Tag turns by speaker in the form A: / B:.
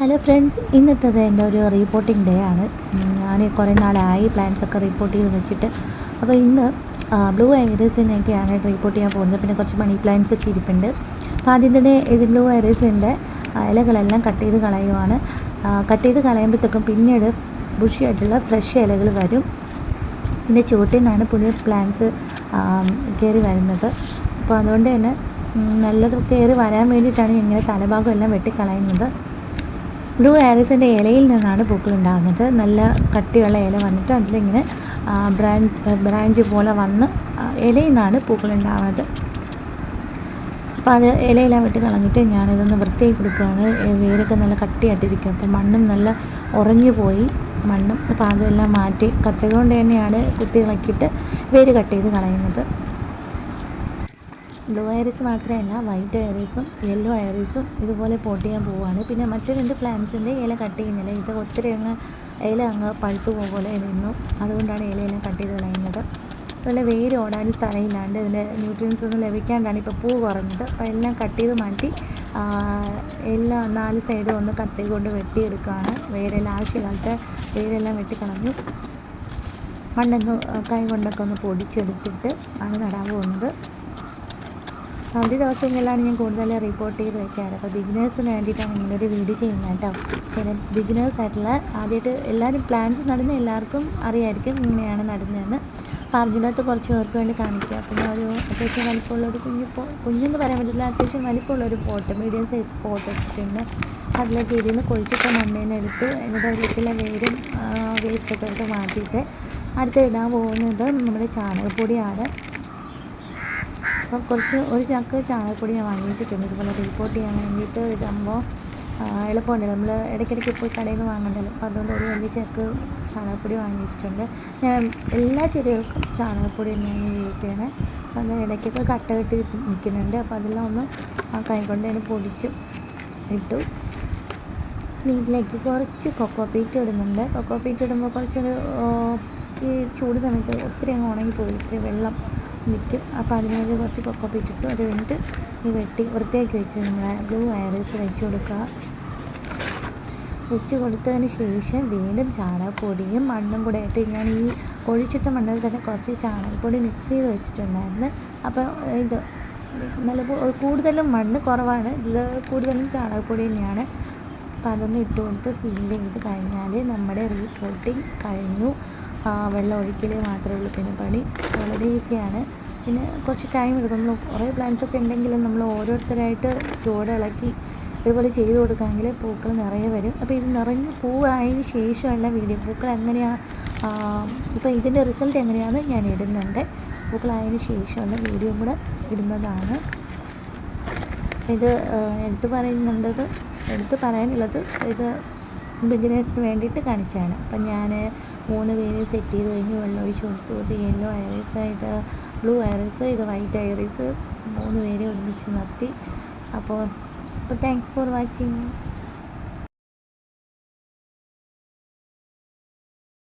A: Hello friends ഇന്നത്തേത് എന്റെ ഒരു reporting day ആണ്. ഞാൻ കുറേ നാളായി പ്ലാൻസ് ഒക്കെ റിപ്പോർട്ട് ചെയ്ത് വെച്ചിട്ട്. അപ്പോൾ ഇന്ന് ബ്ലൂ ഐറസിനൊക്കെയാണ് റിപ്പോർട്ട് ചെയ്യാൻ പോകുന്നത്. പിന്നെ കുറച്ച് മണി പ്ലാന്റ്സ് ഒക്കെ ഇരിപ്പുണ്ട്. അപ്പോൾ ആദ്യം തന്നെ ഇത് ബ്ലൂ ഐറസിന്റെ ഇലകളെല്ലാം കട്ട് ചെയ്ത് കളയുവാണ്. കട്ട് ചെയ്ത് കളയുമ്പോഴത്തേക്കും പിന്നീട് ബുഷിയായിട്ടുള്ള ഫ്രഷ് ഇലകൾ വരും. പിന്നെ ചുവട്ടിൽ നിന്നാണ് പുതിയ പ്ലാന്റ്സ് കയറി വരുന്നത്. അപ്പോൾ അതുകൊണ്ട് തന്നെ നല്ലത് കയറി വരാൻ വേണ്ടിയിട്ടാണ് ഇങ്ങനെ തലഭാഗം എല്ലാം വെട്ടിക്കളയുന്നത്. ബ്ലൂ ആരിസിന്റെ ഇലയിൽ നിന്നാണ് പൂക്കൾ ഉണ്ടാകുന്നത് നല്ല കട്ടിയുള്ള ഇല വന്നിട്ട് അതിലിങ്ങനെ ബ്രാഞ്ച് ബ്രാഞ്ച് പോലെ വന്ന് ഇലയിൽ നിന്നാണ് പൂക്കൾ ഉണ്ടാകുന്നത് അപ്പോൾ അത് ഇലയെല്ലാം വിട്ട് കളഞ്ഞിട്ട് ഞാനിതൊന്ന് വൃത്തിയായി കൊടുക്കുകയാണ്. വേരൊക്കെ നല്ല കട്ടിയായിട്ടിരിക്കും. അപ്പോൾ മണ്ണും നല്ല ഉറഞ്ഞു പോയി. മണ്ണും അപ്പോൾ അതെല്ലാം മാറ്റി കത്രിക കൊണ്ട് തന്നെയാണ് കുത്തി ഇളക്കിയിട്ട് വേര് കട്ട് ചെയ്ത് കളയുന്നത്. ബ്ലൂ ഐറിസ് മാത്രമല്ല വൈറ്റ് ഐറിസും യെല്ലോ ഐറിസും ഇതുപോലെ പോട്ട് ചെയ്യാൻ പോവുകയാണ്. പിന്നെ മറ്റു രണ്ട് പ്ലാന്റ്സിന്റെ ഇല കട്ട് ചെയ്യുന്നില്ല. ഇത് ഒത്തിരി അങ്ങ് ഇല അങ്ങ് പഴുത്തു പോലെ നിന്നു. അതുകൊണ്ടാണ് ഇലയെല്ലാം കട്ട് ചെയ്ത് കളയുന്നത്. അതുപോലെ വെയിൽ ഓടാനും സ്ഥലമില്ലാണ്ട് ഇതിന്റെ ന്യൂട്രിയൻസ് ഒന്നും ലഭിക്കാണ്ടാണ് ഇപ്പോൾ പൂ കുറഞ്ഞത്. അപ്പോൾ എല്ലാം കട്ട് ചെയ്ത് മാറ്റി എല്ലാ നാല് സൈഡും ഒന്ന് കത്തി കൊണ്ട് വെട്ടിയെടുക്കുകയാണ്. വേരെല്ലാം ആവശ്യമില്ലാത്ത വേരെല്ലാം വെട്ടിക്കളഞ്ഞു. മണ്ണൊന്ന് കൈ കൊണ്ടൊക്കെ ഒന്ന് പൊടിച്ചെടുത്തിട്ട് ആണ് നടാൻ പോകുന്നത്. അവധി ദിവസങ്ങളിലാണ് ഞാൻ കൂടുതൽ റിപ്പോർട്ട് ചെയ്ത് വയ്ക്കാറ് അപ്പോൾ ബിഗിനേഴ്സിന് വേണ്ടിയിട്ടാണ് ഇങ്ങനൊരു വീഡിയോ ചെയ്യുന്നത് കേട്ടോ. ചില ബിഗിനേഴ്സ് ആയിട്ടുള്ള ആദ്യമായിട്ട് എല്ലാവരും പ്ലാൻസ് നടുന്ന എല്ലാവർക്കും അറിയായിരിക്കും ഇങ്ങനെയാണ് നടുന്നതെന്ന്. പറഞ്ഞിടത്ത് കുറച്ച് പേർക്ക് വേണ്ടി കാണിക്കുക പിന്നെ ഒരു അത്യാവശ്യം വലിപ്പമുള്ള ഒരു കുഞ്ഞു കുഞ്ഞെന്ന് പറയാൻ പറ്റില്ല അത്യാവശ്യം വലിപ്പമുള്ള ഒരു പോട്ട് മീഡിയം സൈസ് പോട്ട് വെച്ചിട്ടുണ്ട് അതിലേക്ക് ഇതിൽ നിന്ന് കുഴിച്ചിട്ട് മണ്ണേനെടുത്ത് എന്നിട്ട് അതിലേക്കുള്ള വേരും വേസ്റ്റൊക്കെ എടുത്ത് മാറ്റിയിട്ട് അടുത്ത് ഇടാൻ പോകുന്നത് നമ്മുടെ ചാണകപ്പൊടിയാണ്. അപ്പം കുറച്ച് ഒരു ചാക്ക് ചാണകപ്പൊടി ഞാൻ വാങ്ങിച്ചിട്ടുണ്ട് ഇതുപോലെ റിപ്പോർട്ട് ചെയ്യാൻ വേണ്ടിയിട്ട് ഇടുമ്പോൾ എളുപ്പമുണ്ട് നമ്മൾ ഇടയ്ക്കിടയ്ക്ക് പോയി കടയിൽ നിന്ന് വാങ്ങണ്ടല്ലോ. അപ്പോൾ അതുകൊണ്ട് ഒരു വലിയ ചാക്ക് ചാണകപ്പൊടി വാങ്ങിച്ചിട്ടുണ്ട് ഞാൻ എല്ലാ ചെടികൾക്കും ചാണകപ്പൊടി തന്നെയാണ് യൂസ് ചെയ്യണത് അത് ഇടയ്ക്കൊക്കെ കട്ട കെട്ടി നിൽക്കുന്നുണ്ട്. അപ്പോൾ അതെല്ലാം ഒന്ന് ആ കൈകൊണ്ട് അതിന് പൊടിച്ച് ഇട്ടു. ഇനി ഇതിലേക്ക് കുറച്ച് കൊക്കോ പീറ്റ് ഇടുന്നുണ്ട്. കൊക്കോ പീറ്റ് ഇടുമ്പോൾ കുറച്ചൊരു ഈ ചൂട് സമയത്ത് ഒത്തിരി അങ്ങ് ഉണങ്ങിപ്പോയി ഇത്തിരി വെള്ളം നിൽക്കും. അപ്പോൾ അതിനൊരു കുറച്ച് കൊക്കോ പീറ്റ് ഇട്ടു അത് കഴിഞ്ഞിട്ട് ഈ വെട്ടി വൃത്തിയാക്കി വെച്ച് നമ്മൾ ബ്ലൂ ഐറിസ് വെച്ച് കൊടുക്കുക. വെച്ച് കൊടുത്തതിന് ശേഷം വീണ്ടും ചാണകപ്പൊടിയും മണ്ണും കൂടെ ഇട്ട് ഞാൻ ഈ ഒഴിച്ചിട്ട മണ്ണിൽ തന്നെ കുറച്ച് ചാണകപ്പൊടി മിക്സ് ചെയ്ത് വെച്ചിട്ടുണ്ടായിരുന്നു. അപ്പോൾ ഇത് നല്ല കൂടുതലും മണ്ണ് കുറവാണ്. ഇതിൽ കൂടുതലും ചാണകപ്പൊടി തന്നെയാണ്. അപ്പോൾ അതൊന്ന് ഇട്ട് കൊടുത്ത് ഫില്ല് ചെയ്ത് കഴിഞ്ഞാൽ നമ്മുടെ റീപോർട്ടിങ് കഴിഞ്ഞു. വെള്ളം ഒഴിക്കൽ മാത്രമേ ഉള്ളൂ. പിന്നെ പണി വളരെ ഈസിയാണ് പിന്നെ കുറച്ച് ടൈം എടുക്കും. നമ്മൾ കുറേ പ്ലാന്റ്സ് ഒക്കെ ഉണ്ടെങ്കിലും നമ്മൾ ഓരോരുത്തരായിട്ട് ചുവടിളക്കി ഇതുപോലെ ചെയ്ത് കൊടുക്കാമെങ്കിൽ പൂക്കൾ നിറയെ വരും. അപ്പോൾ ഇത് നിറഞ്ഞ് പൂവായതിന് ശേഷമുള്ള വീഡിയോ പൂക്കൾ എങ്ങനെയാണ് ഇപ്പോൾ ഇതിന്റെ റിസൾട്ട് എങ്ങനെയാണെന്ന് ഞാൻ ഇടുന്നുണ്ട്. പൂക്കളായതിന് ശേഷമുള്ള വീഡിയോ കൂടെ ഇടുന്നതാണ്. ഇത് എടുത്തു പറയുന്നുണ്ടത് എടുത്തു പറയാനുള്ളത് ഇത് ബിഗിനേഴ്സിന് വേണ്ടിയിട്ട് കാണിച്ചാണ് അപ്പം ഞാൻ മൂന്ന് പേര് സെറ്റ് ചെയ്ത് കഴിഞ്ഞ്. വെള്ളം ഒഴിച്ച് കൊടുത്തു. ഇത് യെല്ലോ ഐറിസ് ഇത് ബ്ലൂ ഐറിസ് ഇത് വൈറ്റ് ഐറിസ് മൂന്ന് പേരെ ഒരുമിച്ച് നിർത്തി. അപ്പോൾ അപ്പോൾ താങ്ക്സ് ഫോർ വാച്ചിങ്